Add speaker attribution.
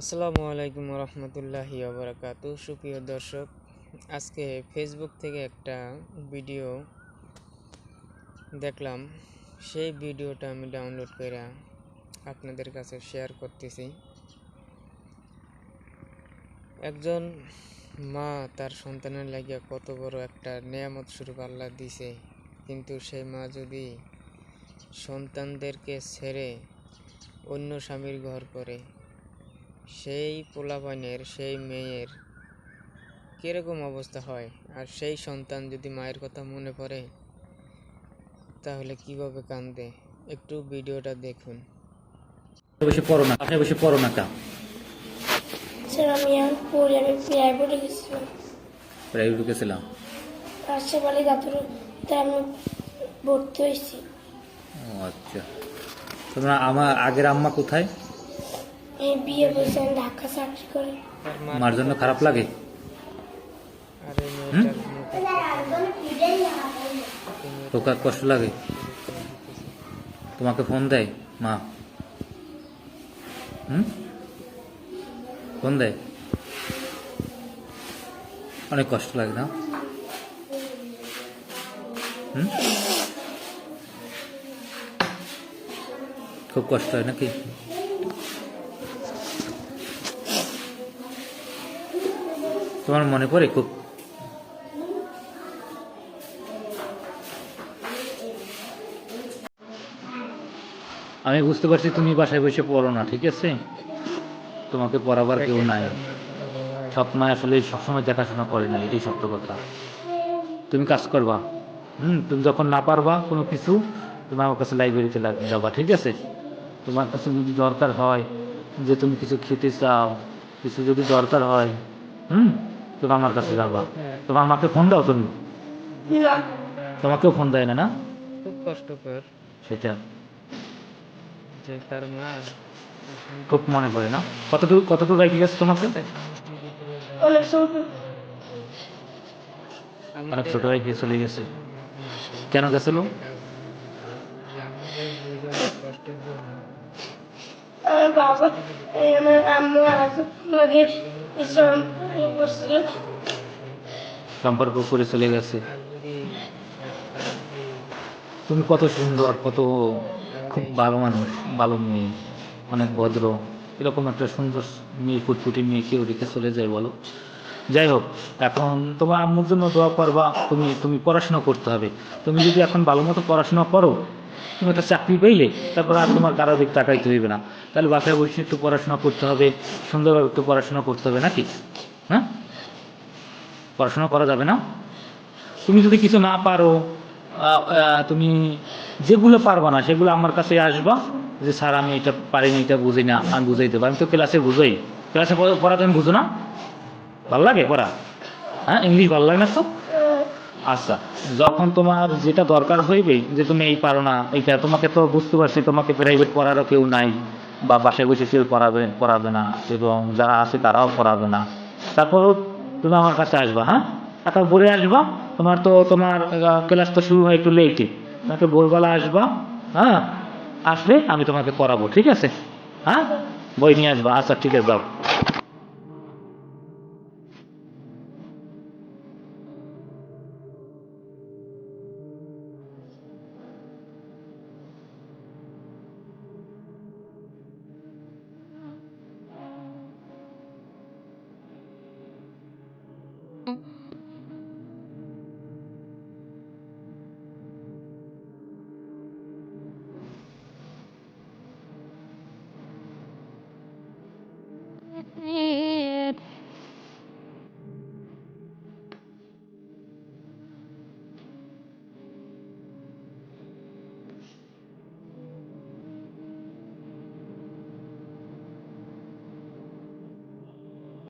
Speaker 1: আসসালামু আলাইকুম রহমতুল্লাহি ওবরাকাত সুপ্রিয় দর্শক, আজকে ফেসবুক থেকে একটা ভিডিও দেখলাম। সেই ভিডিওটা আমি ডাউনলোড করে আপনাদের কাছে শেয়ার করতেছি। একজন মা তার সন্তানের লাগিয়া কত বড় একটা নেয়ামত স্বরূপ আল্লাহ দিছে। কিন্তু সেই মা যদি সন্তানদেরকে ছেড়ে অন্য স্বামীর ঘর করে সেই পোলাপানের সেই মেয়ের কীরকম অবস্থা হয়? আর সেই সন্তান যদি মায়ের কথা মনে পড়ে তাহলে কীভাবে কান্দে একটু ভিডিওটা দেখুন।
Speaker 2: বসে পড়ো না বাসায় বসে পড়ো না তা।
Speaker 3: স্যার আমি এখন পড়ি আমি প্রাইভেটে গেছিলাম।
Speaker 2: প্রাইভেট ঢুকেছিলাম
Speaker 3: রাজশাহী দাঁতুর তাই আমি ভর্তি হয়েছি।
Speaker 2: ও আচ্ছা। তোমরা আমার আগের আম্মা কোথায়?
Speaker 3: বিয়ে করছি ঢাকা চাকরি করি।
Speaker 2: মার জন্য খারাপ লাগে? তোকে কষ্ট লাগে? তোমাকে ফোন দেয় মা? হুম? ফোন দেয়? অনেক কষ্ট লাগে না? হুম? খুব কষ্ট হয় নাকি? তোমার মনে পড়ে খুব? আমি বুঝতে পারছি তুমি বাসায় বসে পড়ো না, ঠিক আছে? তোমাকে পড়াবার কেউ নাই। সব মা আসলে সবসময় দেখাশোনা করে না, এটাই সত্য কথা। তুমি কাজ করবা। হুম, তুমি যখন না পারবা কোনো কিছু, তুমি আমার কাছে লাইব্রেরিতে যাবা, ঠিক আছে? তোমার কাছে যদি দরকার হয় যে তুমি কিছু খেতে চাও, কিছু যদি দরকার হয়, হুম? তুমি আমার কাছে যাবা। তোমার মাকে ফোন দাও তুমি। তোমাকেও ফোন দেয় না না?
Speaker 1: খুব কষ্টকর
Speaker 2: সেটা।
Speaker 1: যে তার মা
Speaker 2: খুব মনে পড়ে না? কতটুকু কতটুকু রেখে গেছে তোমাকে?
Speaker 3: অনেক
Speaker 2: অনেক ছোট হয়ে গিয়ে চলে গেছে। কেন গেছিল?
Speaker 3: বাবা আমার আম্মু আছে আমাকে
Speaker 2: সম্পর্ক করে চলে গেছে। তুমি কত সুন্দর, কত খুব ভালো মানুষ, ভালো মেয়ে, অনেক ভদ্র। এরকম একটা সুন্দর মেয়ে, ফুটফুটি মেয়ে কেউ রেখে চলে যায় বলো। যাই হোক, এখন তোমার আম্মুর জন্য দোয়া করবা, তুমি তুমি পড়াশোনা করতে হবে। তুমি যদি এখন ভালো মতো পড়াশোনা করো, তুমি একটা চাকরি পেইলে, তারপর আর তোমার কারও দিক তাকাইতে হইবে না। তাহলে বাসায় বসে একটু পড়াশোনা করতে হবে, সুন্দরভাবে একটু পড়াশোনা করতে হবে নাকি? হ্যাঁ? পড়াশোনা করা যাবে না? তুমি যদি কিছু না পারো তুমি যেগুলো পারবা না, সেগুলো আমার কাছে আসবা যে, স্যার, আমি এটা পারি না এটা বুঝি না, আমি বুঝাই দেবো আমি তো ক্লাসে বুঝাই। ক্লাসে পড়া তুমি বুঝো না? ভালো লাগে পড়া? হ্যাঁ ইংলিশ ভালো লাগে না তো? আচ্ছা যখন তোমার যেটা দরকার হইবে যে, তুমি এই পারো না, এইটা তোমাকে তো বুঝতে পারছি, তোমাকে প্রাইভেট পড়ারও কেউ নাই, বা বাসায় বসে কেউ পড়াবে পড়াবে না, এবং যারা আছে তারাও পড়াবে না। তারপরও তুমি আমার কাছে আসবা হ্যাঁ? তারপর বলে আসবা, তোমার তো, তোমার ক্লাস তো শুরু হয় একটু লেটে তোমাকে ভোরবেলা আসবা হ্যাঁ? আসলে আমি তোমাকে করাবো, ঠিক আছে? হ্যাঁ? বই নিয়ে আসবা আচ্ছা ঠিক আছে যাও 你